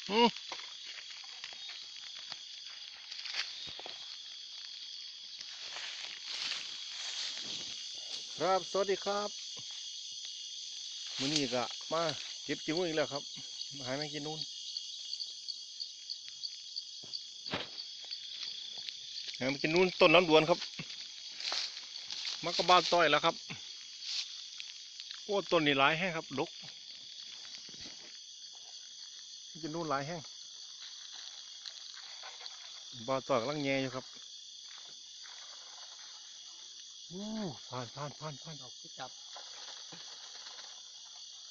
ครับ สวัสดีครับมือนี้ก็มาเก็บจิ้งอีกแล้วครับ มาหาแมงกินนู่นหาแมงกินนู่นต้นน้ำดวนครับ มักกะบ้านต้อยแล้วครับ โอ้ต้นนี้หลายแห้งครับดก แมงกินนู่นหลายแห้งบานต้อยกำลังแย่อยู่ครับโอ้ผ่านผ่านผ่านผ่านดอกที่จับ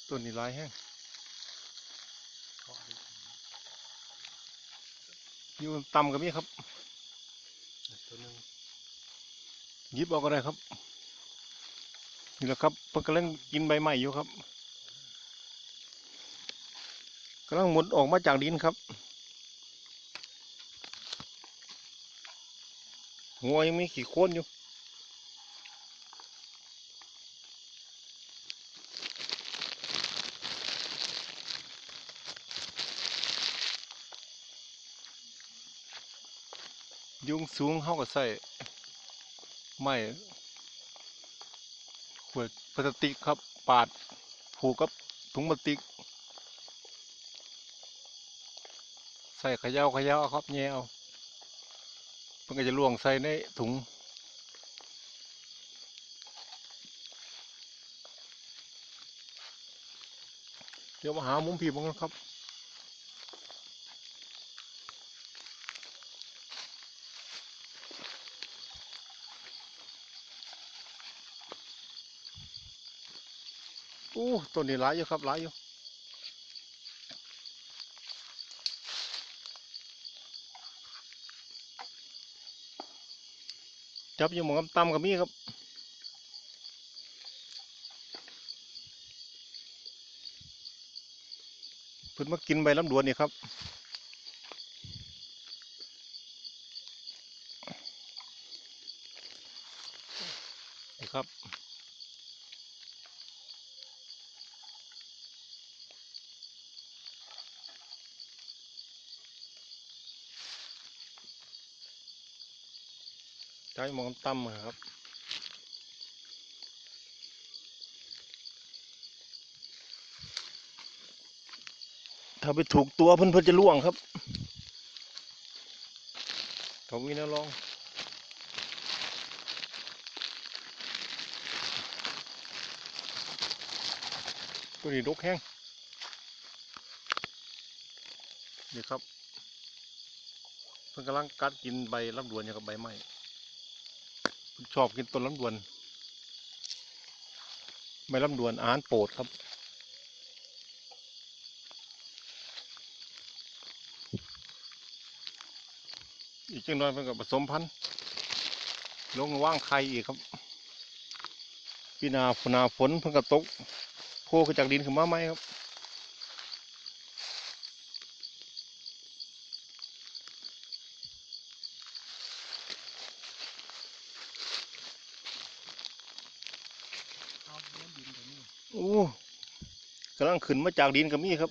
ต้นนี้หลายแห้งขอดูอยู่ต่ำกับนี้ครับตัวหนึงหยิบเออกก็ได้ครับนี่แหละครับเพิ่งกำลังกินใบไม้อยู่ครับ กำลังหมุดออกมาจากดินครับ หัวยังมีขี้โคลนอยู่ยุงสูงเขาก็ใส่ไม้ขวดพลาสติกครับ ปาดผูกกับถุงพลาสติก ใส่เขย่าเขย่าครับแย่เอามันก็จะล่วงใส่ในถุงเดี๋ยวมาหามุมผีบ้างครับอู้ต้นนี้หลายอยู่ครับหลายอยู่ จับอยู่หมองกำตำกับมีครับเพิ่นมากินใบลำดวนนี่ครับนี่ครับ ช้มองตั้มครับถ้าไปถูกตัวเพิ่นเพิ่นจะล่วงครับเขามีแนะลอง ตัวนี้ดกแห้งนี่ครับ เพิ่นกำลังกัดกินใบลำดวนอยู่กับใบไม้ ชอบกินต้นลำดวนใบลำดวนอาหารโปรดครับอีกจังน้อยเพิ่นกับผสมพันธุ์ลงว่างไข่อีกครับปีหนาฝนาฝนเพิ่นกับตกโผล่ขึ้นจากดินขึ้นมาไหมครับ เอาเลี้ยงดินตัวนี้ โอ้กำลังขึ้นมาจากดินก็มีครับ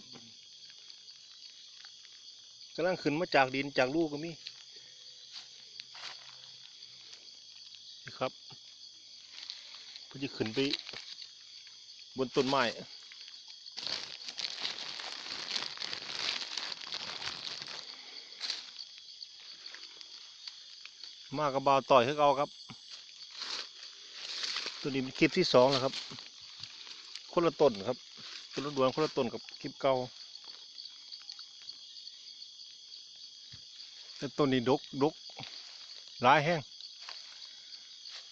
กำลังขึ้นมาจากดินจากลูกก็มีครับเพื่อจะขึ้นไปบนต้นไม้มากับบาต่อยคือเอาครับ ตัวนี้เป็นคลิปที่สองแล้วครับ คนละต้นครับต้นละดวนคนละต้นกับคลิปเก่าแต่ต้นนี้ดกดกหลายแห้ง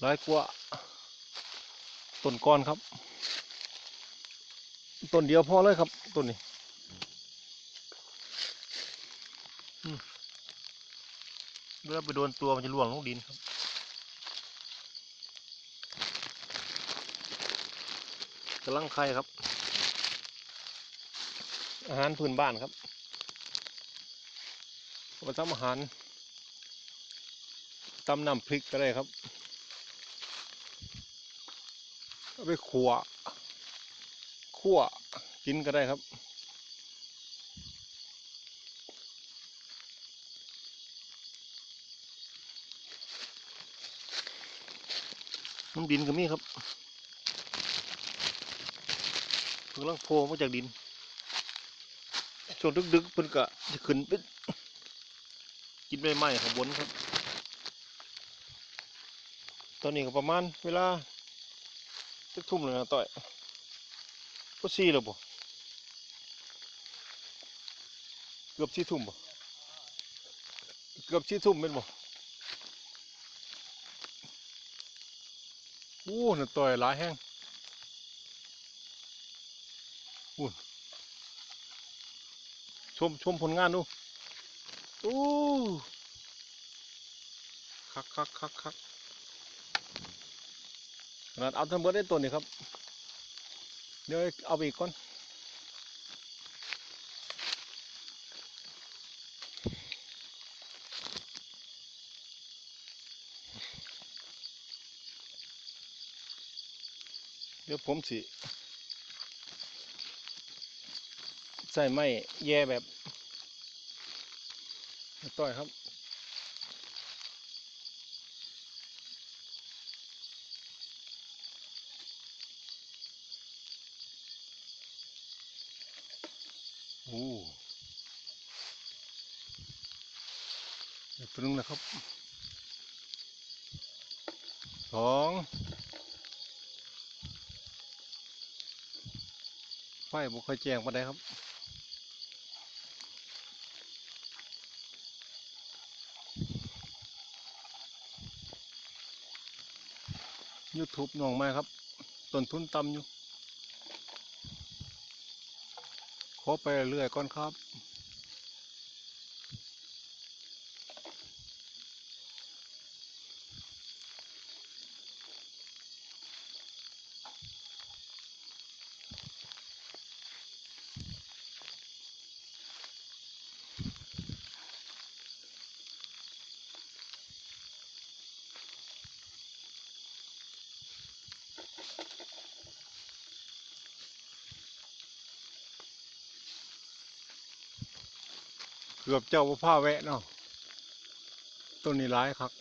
หลายกว่าต้นก้อนครับต้นเดียวพอเลยครับต้นนี้อืมเวลาไปโดนตัวมันจะร่วงลงดินครับ กำลังไข่ครับ อาหารพื้นบ้านครับมาทำอาหารตำน้ำพริกก็ได้ครับเอาไปขัวขั่วกินก็ได้ครับมันบินก็มีครับ เพิ่งลังโผล่มาจากดิน ช่วงดึกๆเพิ่นก็จะขึ้นเป็นกินใบไม้ข้างบนครับ ตอนนี้ก็ประมาณเวลาจะทุ่มแล้วนะต่อยก็สี่แล้วบ่เกือบสี่ทุ่มบ่เกือบสี่ทุ่มเป็นบ่โอ้หน่ะต่อยหลายแห้ง โอ้ชมชมผลงานดูโอ้คักคักคักคักขนาดเอาทั้งหมดได้ตัวนี้ครับ เดี๋ยวเอาไปอีกก่อนเดี๋ยวผมสิ ใส่ไม้แย่แบบต้อยครับโอ้เดี๋ยวตัวนึงนะครับสองไฟบุค่อยแจ้งมาได้ครับ YouTube น้องไม้ครับต้นทุนต่ำอยู่ ขอไปเรื่อยก่อนครับ เกือบเจ้าว่าผ้าแวะเนาะต้นนี้ร้ายครับ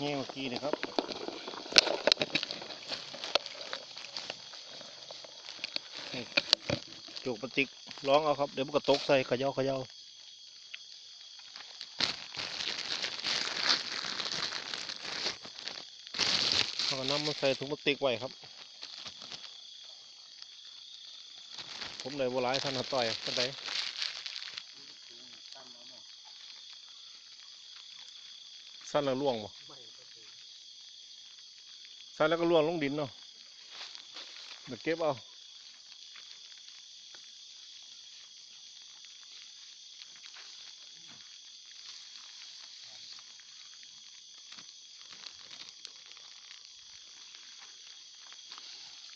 นี่เมื่อกี้นะครับจุกปฏิกร้องเอาครับ เดี๋ยวมันก็ตกใส่เขย่าเขย่าเอาก็นำมาใส่ถุงพลาสติกไว้ครับ ผมเลยโบราณท่านต่อยท่านใดตั้มแล้วเนาะสั้นแล้วล่วงบ่ ไม่ก็คือสั้นแล้วก็ล่วงลงดินเนาะเดี๋ยวเก็บเอา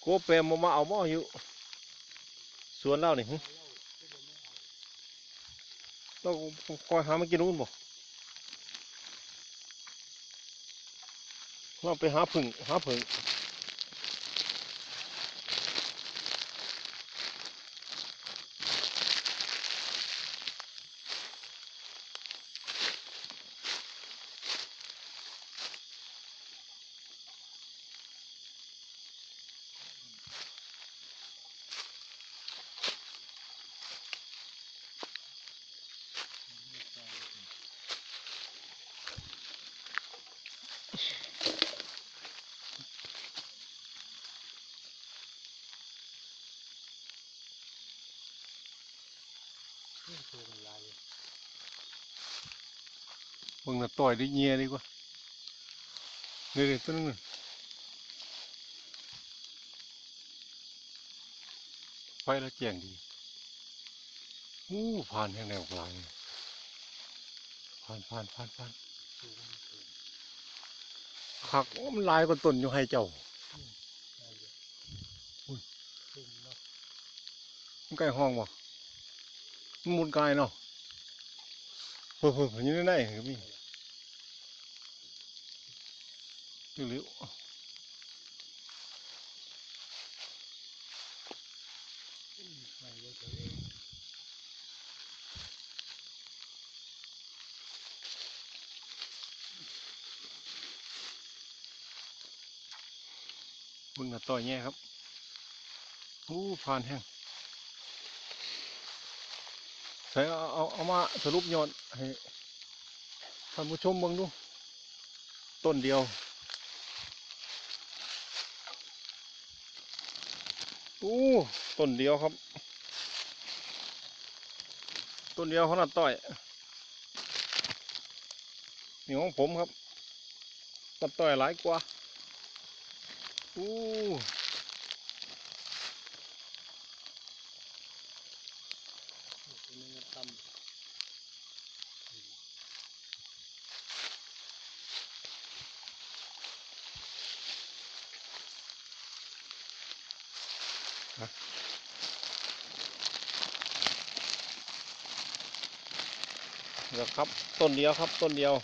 โกเปรมมาเอาหม้ออยู่สวนเรานี่หึแล้วที่เราไม่เอาเราคอยหามากินนู่นบ่ เราไปหาผึ่งหาผึ่ง เครื่องตัวมันลายอยู่เบิ่งน่ะต่อยได้เงียดีกว่านี่ดิตัวนึงน่ะไฟแล้วแจ้งดีอู้ผ่านแห่งแนวกลางผ่านผ่านผ่านผ่านสูงมันเกินคักโอ้มันหลายกว่าต้นอยู่ให้เจ้าได้อยู่อุ้ยซุ่มเนาะมันใกล้ห้องบ่ มันมุนกายเนาะเพิ่มๆอยู่ในในก็มีอยู่เร็วมึงน่ะต่อยแง่ครับ อู้ผ่านแห้ง ใส่เอาเอาเอามาสรุปยอดให้ท่านผู้ชมเบิ่งดู ต้นเดียว อู้ต้นเดียวครับ ต้นเดียวเขาน่ะต่อยนี่ของผมครับตัดต่อยหลายกว่าอู้ ตัวนึงมันต่ำ เดี๋ยวครับ ต้นเดียวครับ ต้นเดียว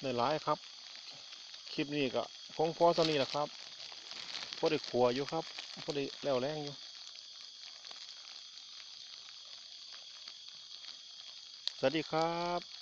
ได้หลายครับ คลิปนี้ก็คงพอสนี้แหละครับพอได้ขัวอยู่ครับพอได้แล้วแรงอยู่สวัสดีครับ